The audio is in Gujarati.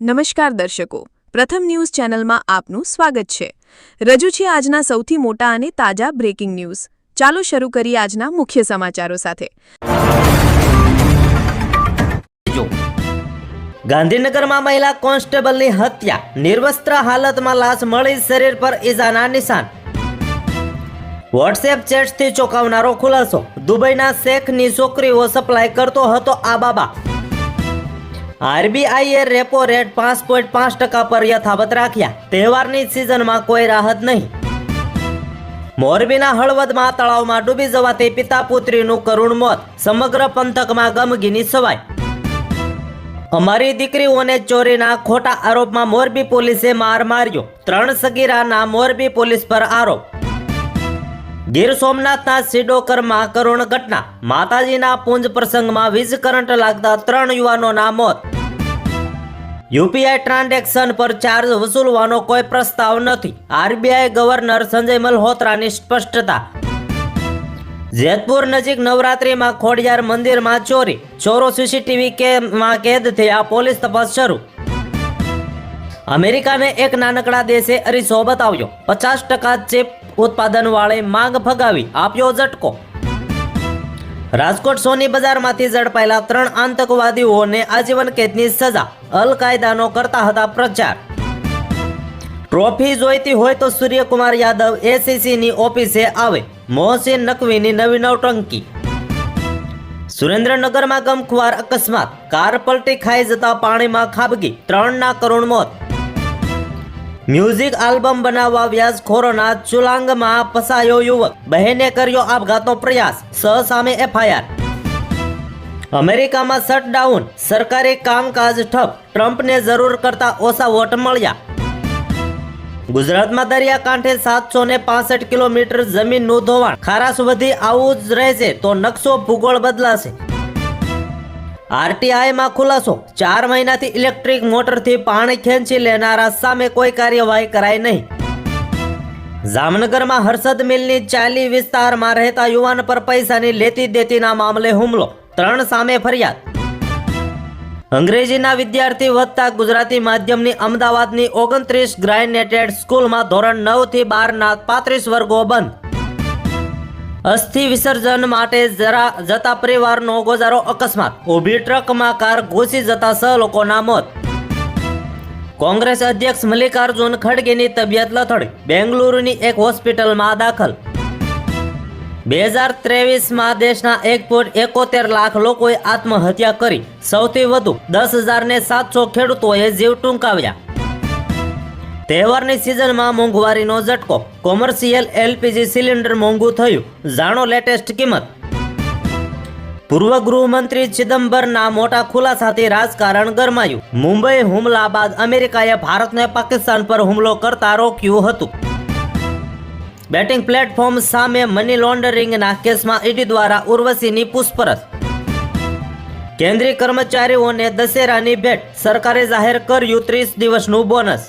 નમસ્કાર દર્શકો. પ્રથમ ન્યૂઝ ચેનલમાં આપનું સ્વાગત છે. રજૂ છે આજના સૌથી મોટા અને તાજા બ્રેકિંગ ન્યૂઝ. ચાલો શરૂ કરીએ આજના મુખ્ય સમાચારો સાથે. ગાંધીનગરમાં મહિલા કોન્સ્ટેબલની હત્યા. નિર્વસ્ત્ર હાલતમાં લાશ મળી શરીર પર ઈજાના નિશાન. વોટ્સએપ ચેટ્સથી ચોંકાવનારો ખુલાસો. દુબઈના શેખની છોકરીઓ સપ્લાય કરતો હતો આ બાબા. આરબીઆઈએ રેપો રેટ પાંચ પોઈન્ટ પાંચ ટકા પર યથાવત રાખ્યા. તહેવારની સિઝનમાં કોઈ રાહત નહીં. મોરબીના હળવદમાં તળાવમાં ડૂબી જવાથી પિતા પુત્રીનું કરુણ મોત. સમગ્ર પંથકમાં ગમગીની સવાય અમારી દીકરીઓને ચોરીના ખોટા આરોપમાં મોરબી પોલીસે માર માર્યો. ત્રણ સગીરાના મોરબી પોલીસ પર આરોપ. ગીર સોમનાથના સિડોકરમાં કરુણ ઘટના. માતાજીના પૂંજ પ્રસંગમાં વીજ કરંટ લાગતા ત્રણ યુવાનોના મોત. યુપીઆઈ ટ્રાન્ઝેક્શન પર ચાર્જ વસૂલવાનો કોઈ પ્રસ્તાવ નથી. આરબીઆઈ ગવર્નર સંજય મલ્હોત્રાની સ્પષ્ટતા. જેતપુર નજીક નવરાત્રીમાં ખોડિયાર મંદિરમાં ચોરી. ચોરો સીસીટીવી કેમાં કેદ થયા પોલીસ તપાસ શરૂ. અમેરિકાને એક નાનકડા દેશે અરીસો બતાવ્યો. પચાસ ટકા ચેપ ઉત્પાદન વાળી માંગ ફગાવી આપ્યો ઝટકો. રાજકોટ સોની બજારમાંથી ઝડપાયેલા ત્રણ આતંકવાદીઓને આજીવન કેદની સજા. અલ કાયદાનો કરતા હતા પ્રચાર. ટ્રોફી જોઈતી હોય તો સૂર્યકુમાર યાદવ એસીસીની ઓફિસે આવે. મોહસિન નકવીની નવી નવટંકી. સુરેન્દ્રનગરમાં ગમખુવાર અકસ્માત. કાર પલટી ખાઈ જતા પાણીમાં ખાબકી. ત્રણના કરુણ મોત. મ્યુઝિક આલ્બમ બનાવવા વ્યાજખોરોના ચુલાંગમાં ફસાયો યુવક. બહેને કર્યો આપઘાતનો પ્રયાસ, સ સામે એફઆઈઆર. અમેરિકામાં શટડાઉન, સરકારી કામકાજ ઠપ, ટ્રમ્પને જરૂર કરતા ઓછા વોટ મળ્યા. ગુજરાતમાં દરિયાકાંઠે સાતસો ને પાસઠ કિલોમીટર જમીનનું ધોવાણ. ખારાશ વધી આવું જ રહેશે તો નકશો ભૂગોળ બદલાશે. આરટીઆઈમાં ખુલાસો. ચાર મહિનાથી ઇલેક્ટ્રિક મોટરથી પાણી ખેંચી લેનારા સામે કોઈ કાર્યવાહી કરાય નહીં. જામનગરમાં હર્ષદ મિલની ચાલી વિસ્તારમાં રહેતા યુવાન પર પૈસાની લેતી દેતીના મામલે હુમલો. ત્રણ સામે ફરિયાદ. અંગ્રેજીના વિદ્યાર્થી વધતા ગુજરાતી માધ્યમની અમદાવાદની ઓગણત્રીસ ગ્રાઇનેટેડ સ્કૂલમાં ધોરણ નવથી બારના પાંત્રીસ વર્ગો બંધ. અસ્થિ વિસર્જન માટે જરા જતા પરિવારનો ગોજારો અકસ્માત. ઊભી ટ્રકમાં કાર ઘૂસી જતા છ લોકોના મોત. કોંગ્રેસ અધ્યક્ષ મલ્લિકાર્જુન ખડગેની તબિયત લથડી. બેંગલુરુની એક હોસ્પિટલમાં દાખલ. બે હજાર ત્રેવીસમાં દેશના એક પોઈન્ટ એકોતેર લાખ લોકોએ આત્મહત્યા કરી. સૌથી વધુ દસ હજારને સાતસો ખેડૂતોએ જીવ ટૂંકાવ્યા. તહેવારની સિઝનમાં મોંઘવારીનો ઝટકો. કોમર્શિયલ એલપીજી સિલિન્ડર મોંઘું થયું. જાણો લેટેસ્ટ કિંમત. પૂર્વ ગૃહમંત્રી ચિદમ્બરના મોટા ખુલાસાથી રાજકારણ ગરમાયું. મુંબઈ હુમલા બાદ અમેરિકાએ ભારતને પાકિસ્તાન પર હુમલો કરતા રોક્યું હતું. બેટિંગ પ્લેટફોર્મ સામે મની લોન્ડરિંગના કેસમાં ઈડી દ્વારા ઉર્વશીની પૂછપરછ. કેન્દ્રીય કર્મચારીઓને દશેરાની ભેટ. સરકારે જાહેર કર્યું ત્રીસ દિવસનું બોનસ.